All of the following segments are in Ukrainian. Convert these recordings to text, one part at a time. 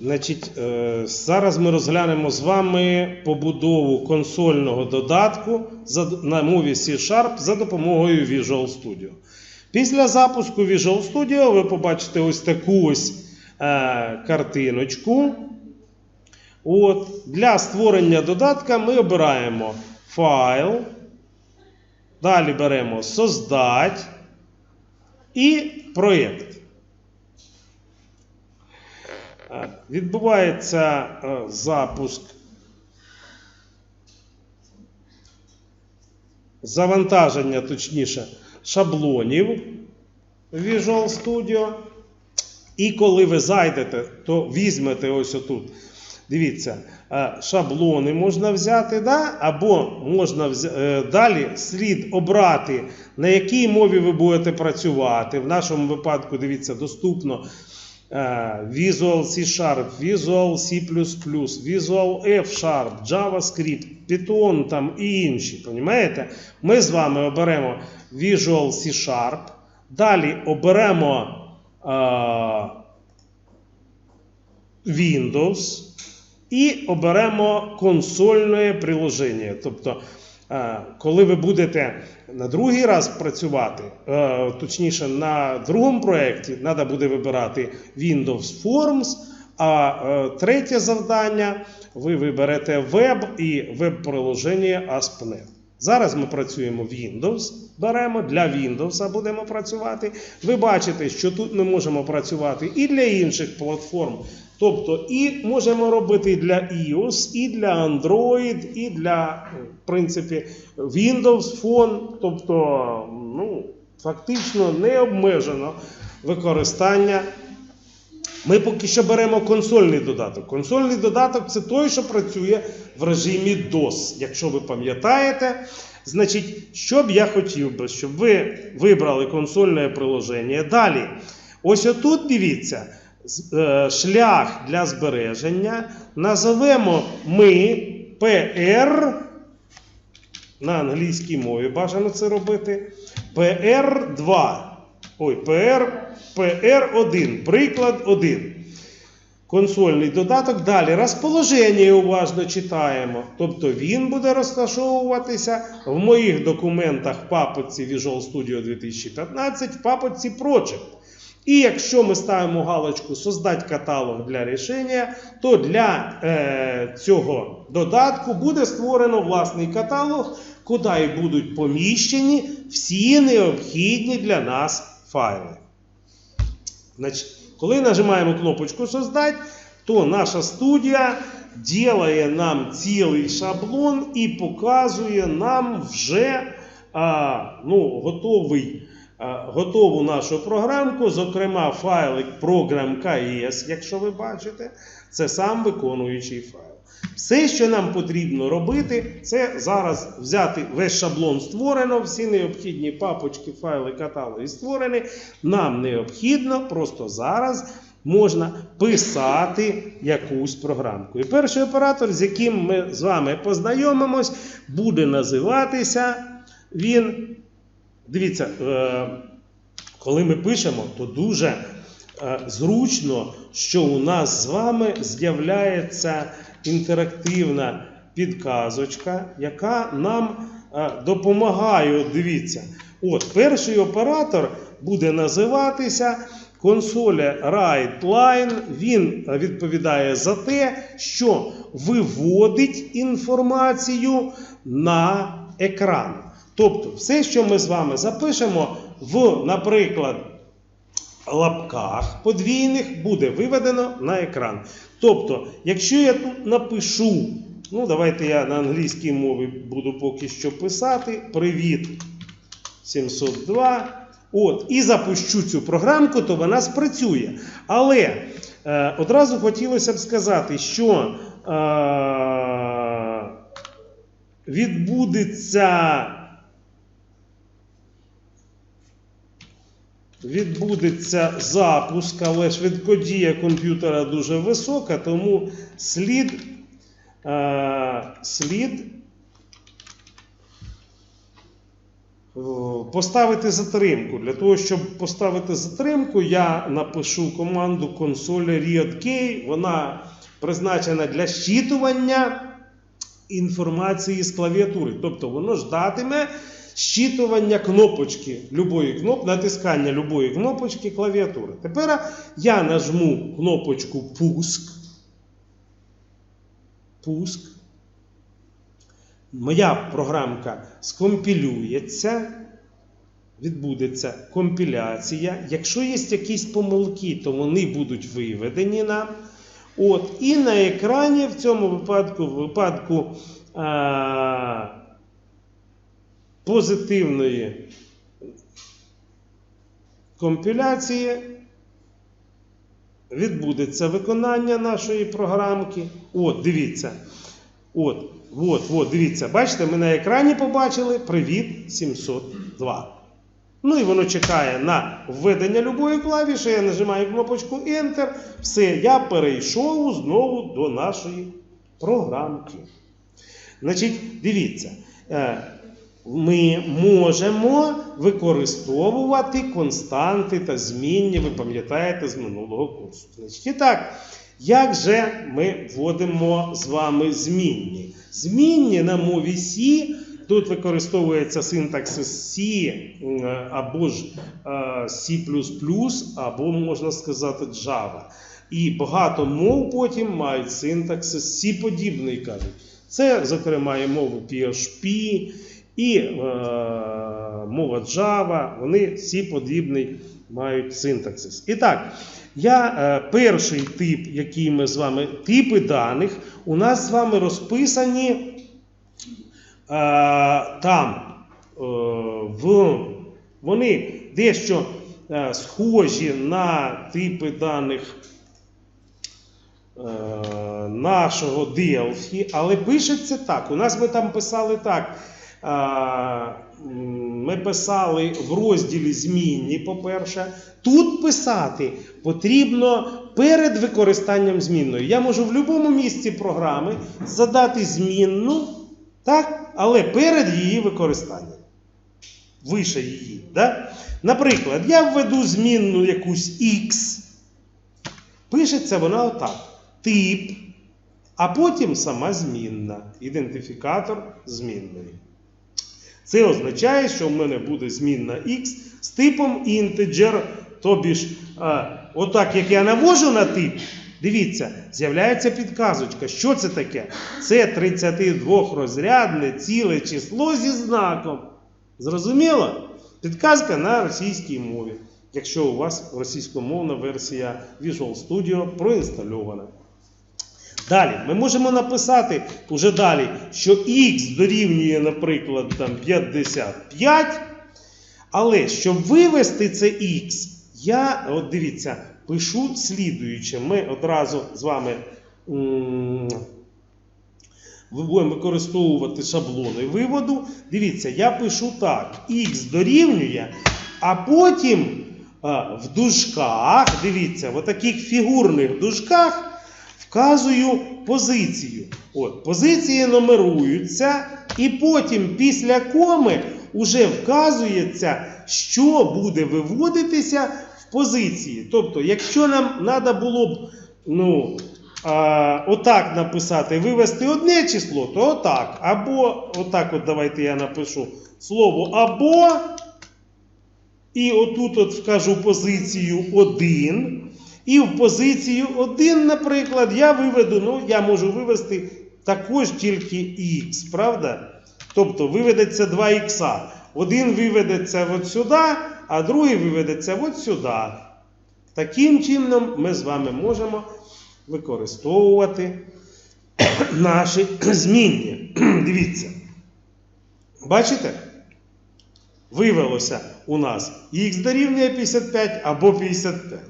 Значить, е, зараз ми розглянемо з вами побудову консольного додатку на мові C-Sharp за допомогою Visual Studio. Після запуску Visual Studio ви побачите ось таку ось е, картиночку. От, для створення додатка ми обираємо файл. Далі беремо Создать і проєкт. Відбувається е, запуск. Завантаження, точніше, шаблонів Visual Studio. І коли ви зайдете, то візьмете ось отут. Дивіться, е, шаблони можна взяти, да? або можна взя- е, далі слід обрати, на якій мові ви будете працювати. В нашому випадку, дивіться, доступно Visual C Sharp, Visual C++, Visual F Sharp, JavaScript, Python там і інші. Понімаєте? Ми з вами оберемо Visual C Sharp, далі оберемо е, Windows і оберемо консольне приложення. Тобто, е, коли ви будете на другий раз працювати, е, точніше, на другому проєкті, треба буде вибирати Windows Forms. А е, третє завдання ви виберете веб і веб-приложення ASP.NET. Зараз ми працюємо в Windows, беремо для Windows будемо працювати. Ви бачите, що тут ми можемо працювати і для інших платформ. Тобто, і можемо робити для iOS, і для Android, і для, в принципі, Windows Phone. Тобто, ну, фактично не обмежено використання ми поки що беремо консольний додаток. Консольний додаток це той, що працює в режимі DOS. Якщо ви пам'ятаєте, значить, що б я хотів би, щоб ви вибрали консольне приложення. Далі, ось отут дивіться, е, шлях для збереження. Назовемо ми PR. На англійській мові бажано це робити. PR2. Ой, PR, PR1. Приклад 1. Консольний додаток. Далі розположення уважно читаємо. Тобто він буде розташовуватися в моїх документах в папочці Visual Studio 2015, в папочці Project. І якщо ми ставимо галочку Создать каталог для рішення, то для е, цього додатку буде створено власний каталог, куди і будуть поміщені всі необхідні для нас файли. Значить, коли нажимаємо кнопочку Создать, то наша студія ділає нам цілий шаблон і показує нам вже а, ну, готовий, а, готову нашу програмку, зокрема, файлик program.ks, якщо ви бачите, це сам виконуючий файл. Все, що нам потрібно робити, це зараз взяти весь шаблон створено, всі необхідні папочки, файли, каталоги створені. Нам необхідно просто зараз можна писати якусь програмку. І перший оператор, з яким ми з вами познайомимось, буде називатися він. Дивіться, е, коли ми пишемо, то дуже е, зручно, що у нас з вами з'являється інтерактивна підказочка, яка нам е, допомагає. Дивіться, от перший оператор буде називатися консоля WriteLine. Він е, відповідає за те, що виводить інформацію на екран. Тобто, все, що ми з вами запишемо в, наприклад, лапках подвійних буде виведено на екран. Тобто, якщо я тут напишу, ну давайте я на англійській мові буду поки що писати. Привіт 702. От, і запущу цю програмку, то вона спрацює. Але е, одразу хотілося б сказати, що е, відбудеться. Відбудеться запуск, але швидкодія комп'ютера дуже висока, тому слід, е, слід поставити затримку. Для того, щоб поставити затримку, я напишу команду console readk. Вона призначена для щитування інформації з клавіатури. Тобто воно ждатиме щитування кнопочки любої кноп, натискання любої кнопочки клавіатури. Тепер я нажму кнопочку пуск. Пуск. Моя програмка скомпілюється, відбудеться компіляція. Якщо є якісь помилки, то вони будуть виведені нам. От, І на екрані в цьому випадку, випадку а, позитивної компіляції відбудеться виконання нашої програмки. От, дивіться. От, от, от, дивіться, бачите, ми на екрані побачили Привіт 702. Ну і воно чекає на введення любої клавіші. Я нажимаю кнопочку Enter. Все, я перейшов знову до нашої програмки. Значить, дивіться, е, ми можемо використовувати константи та змінні, ви пам'ятаєте з минулого курсу. Значить, і так, як же ми вводимо з вами змінні? Змінні на мові C. Тут використовується синтаксис C або ж е, C, або, можна сказати, Java. І багато мов потім мають синтаксис C подібний кажуть. Це, зокрема, і мова PHP, і е, мова Java, вони C подібний мають синтаксис. І так, я е, перший тип, який ми з вами, типи даних, у нас з вами розписані. Там в, вони дещо схожі на типи даних нашого Delphi, але пишеться так. У нас ми там писали так. Ми писали в розділі змінні, по-перше. Тут писати потрібно перед використанням змінної. Я можу в будь-якому місці програми задати змінну. Так? Але перед її використанням. Вище її. Да? Наприклад, я введу змінну якусь X. Пишеться вона отак. Тип, а потім сама змінна. Ідентифікатор змінної. Це означає, що в мене буде змінна X з типом integer. Тобі ж, а, отак, як я навожу на тип. Дивіться, з'являється підказочка. Що це таке? Це 32 розрядне ціле число зі знаком. Зрозуміло? Підказка на російській мові, якщо у вас російськомовна версія Visual Studio проінстальована. Далі, ми можемо написати уже далі, що x дорівнює, наприклад, там 55. Але щоб вивести це x, я, от дивіться, пишу слідуюче. Ми одразу з вами будемо використовувати шаблони виводу. Дивіться, я пишу так: Х дорівнює, а потім в дужках, дивіться, в таких фігурних дужках вказую позицію. От, Позиції номеруються, і потім після коми вже вказується, що буде виводитися в позиції. Тобто, якщо нам треба було б ну, а, отак написати, вивести одне число, то отак. Або отак от давайте я напишу слово або. І отут от вкажу позицію 1. І в позицію 1, наприклад, я виведу, ну, я можу вивести також тільки Х, правда? Тобто виведеться 2х. Один виведеться от сюди, а другий виведеться от сюди. Таким чином ми з вами можемо використовувати наші змінні. Дивіться. Бачите? Вивелося у нас х дорівнює 55 або 55.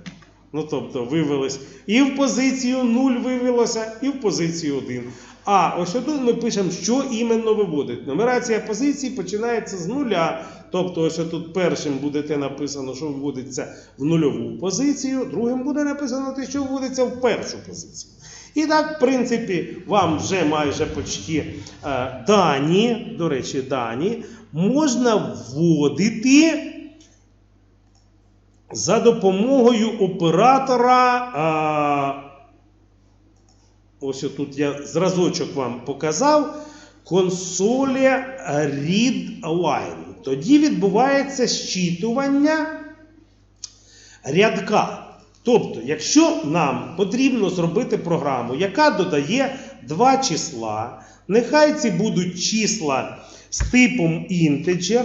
Ну, тобто вивелось і в позицію 0 вивелося, і в позицію 1. А ось тут ми пишемо, що іменно виводить. Нумерація позицій починається з нуля. Тобто, ось тут першим буде те написано, що виводиться в нульову позицію, другим буде написано те, що виводиться в першу позицію. І так, в принципі, вам вже майже почти е, дані, до речі, дані можна вводити за допомогою оператора. А, ось тут я зразочок вам показав. Консолі read line. Тоді відбувається щитування рядка. Тобто, якщо нам потрібно зробити програму, яка додає два числа, нехай ці будуть числа з типом integer,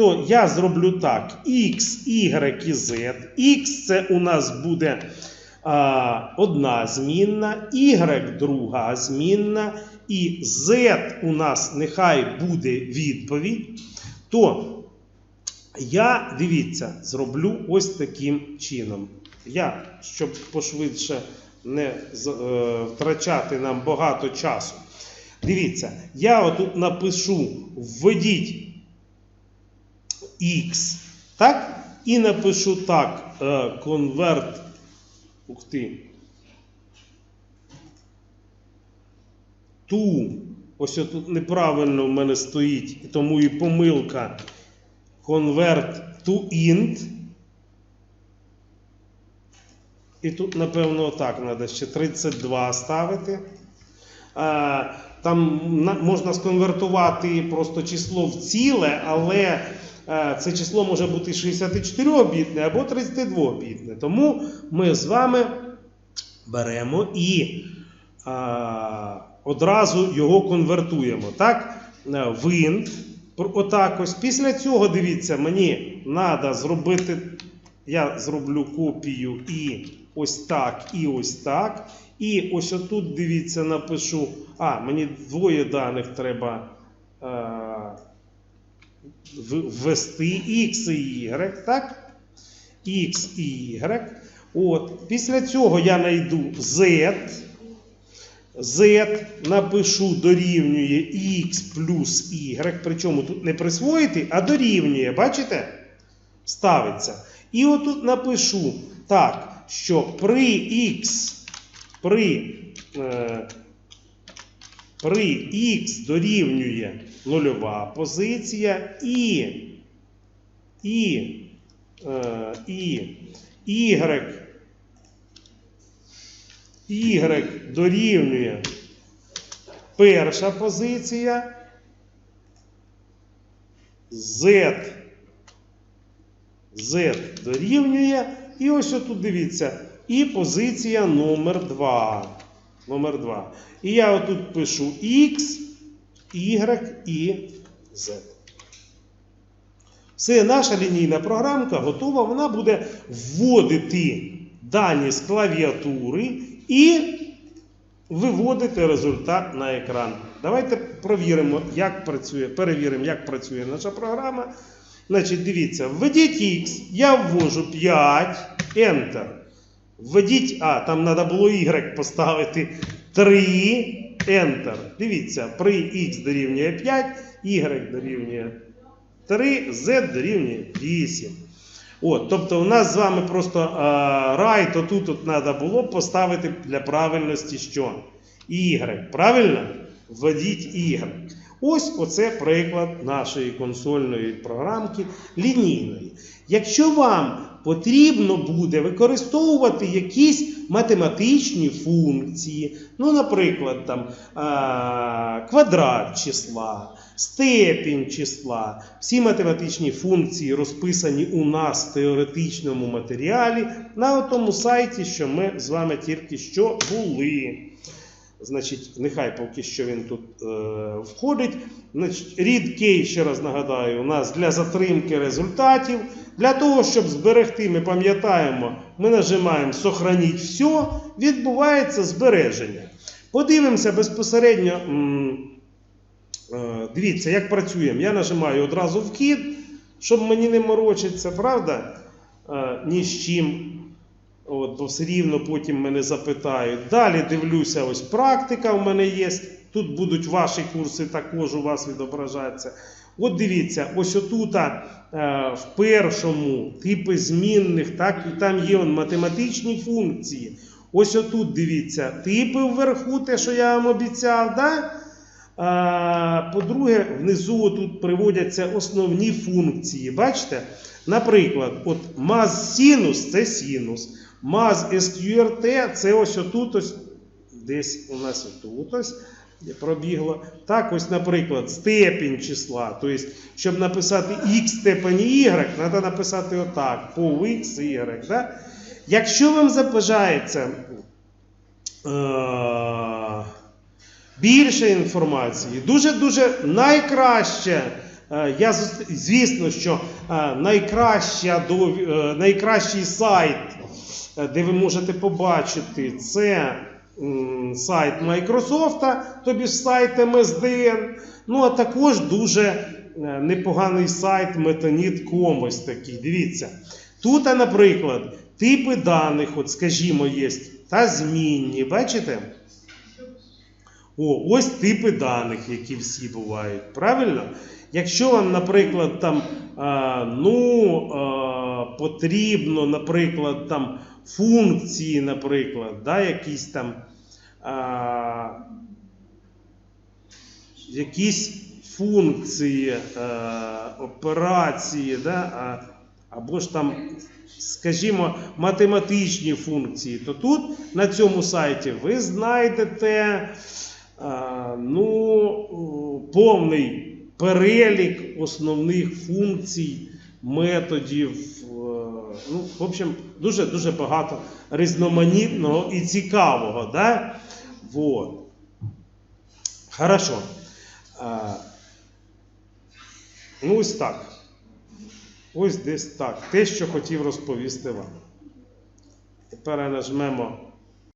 то я зроблю так: x, y і z. X це у нас буде а, одна змінна, y друга змінна, і z у нас нехай буде відповідь. То я, дивіться, зроблю ось таким чином. Я, щоб пошвидше не е, втрачати нам багато часу. Дивіться, я отут напишу введіть X, так? І напишу так, е, convert. Ух ти. Ту. Ось тут неправильно в мене стоїть, тому і помилка. Convert to int. І тут, напевно, так треба ще 32 ставити. Е, Там можна сконвертувати просто число в ціле, але це число може бути 64-бітне або 32-бітне. Тому ми з вами беремо і е, одразу його конвертуємо. Так? Е, В int. Пр- Отак ось. Після цього, дивіться, мені треба зробити. Я зроблю копію і ось так, і ось так. І ось отут, дивіться, напишу. А, мені двоє даних треба е, в- ввести X і Y, так? X і Y. От. Після цього я знайду Z. Z напишу дорівнює X плюс Y. Причому тут не присвоїти, а дорівнює. Бачите? Ставиться. І отут напишу так, що при X, при, е, при X дорівнює нульова позиція і, і, е, і Y, Y дорівнює перша позиція, Z Z дорівнює. І ось отут дивіться. І позиція номер 2. Номер 2. І я отут пишу X, Y і Z. Все, наша лінійна програмка готова. Вона буде вводити дані з клавіатури і виводити результат на екран. Давайте провіримо, як працює, перевіримо, як працює наша програма. Значить, дивіться, введіть X, я ввожу 5, Enter. Введіть, а, там треба було Y поставити 3, Enter. Дивіться, при X дорівнює 5, Y дорівнює 3, Z дорівнює 8. От, тобто у нас з вами просто рай, то тут от треба було поставити для правильності що? Y. Правильно? Введіть Y. Ось оце приклад нашої консольної програмки лінійної. Якщо вам потрібно буде використовувати якісь математичні функції, ну, наприклад, там, квадрат числа, степінь числа, всі математичні функції розписані у нас в теоретичному матеріалі на тому сайті, що ми з вами тільки що були. Значить, нехай поки що він тут е, входить. Значить, key, ще раз нагадаю, у нас для затримки результатів. Для того, щоб зберегти, ми пам'ятаємо, ми нажимаємо Сохраніть все, відбувається збереження. Подивимося безпосередньо. е, Дивіться, як працюємо. Я нажимаю одразу вхід, щоб мені не морочиться, правда? Е, Ні з чим. От, бо все рівно потім мене запитають. Далі дивлюся, ось практика в мене є. Тут будуть ваші курси також у вас відображатися. От дивіться, ось отут е, в першому типи змінних, так, і там є он, математичні функції. Ось отут дивіться, типи вверху, те, що я вам обіцяв. Да? По-друге, внизу тут приводяться основні функції. Бачите? Наприклад, от маз синус це синус. Маз SQRT це ось отут ось, десь у нас отут ось пробігло. Так, ось, наприклад, степінь числа. Тобто, щоб написати x степень y, треба написати отак, по x, y. Да? Якщо вам забажається е- більше інформації, дуже-дуже найкраще. е, Я звісно, що е, найкраща е, найкращий сайт, де ви можете побачити, це сайт Microsoft, тобі сайт MSDN. Ну, а також дуже непоганий сайт Metanet.com ось такий. Дивіться. Тут, наприклад, типи даних, от скажімо, є та змінні. Бачите? О, ось типи даних, які всі бувають. Правильно? Якщо вам, наприклад, там, а, ну, а, потрібно, наприклад, там, функції, наприклад, да, якісь там а, якісь функції, е, операції, да, а, або ж там, скажімо, математичні функції, то тут на цьому сайті ви знайдете ну, повний перелік основних функцій, методів. е, Ну, в общем, дуже-дуже багато різноманітного і цікавого. Да? Вот. Хорошо. Ну, ось так. Ось десь так. Те, що хотів розповісти вам. Тепер нажмемо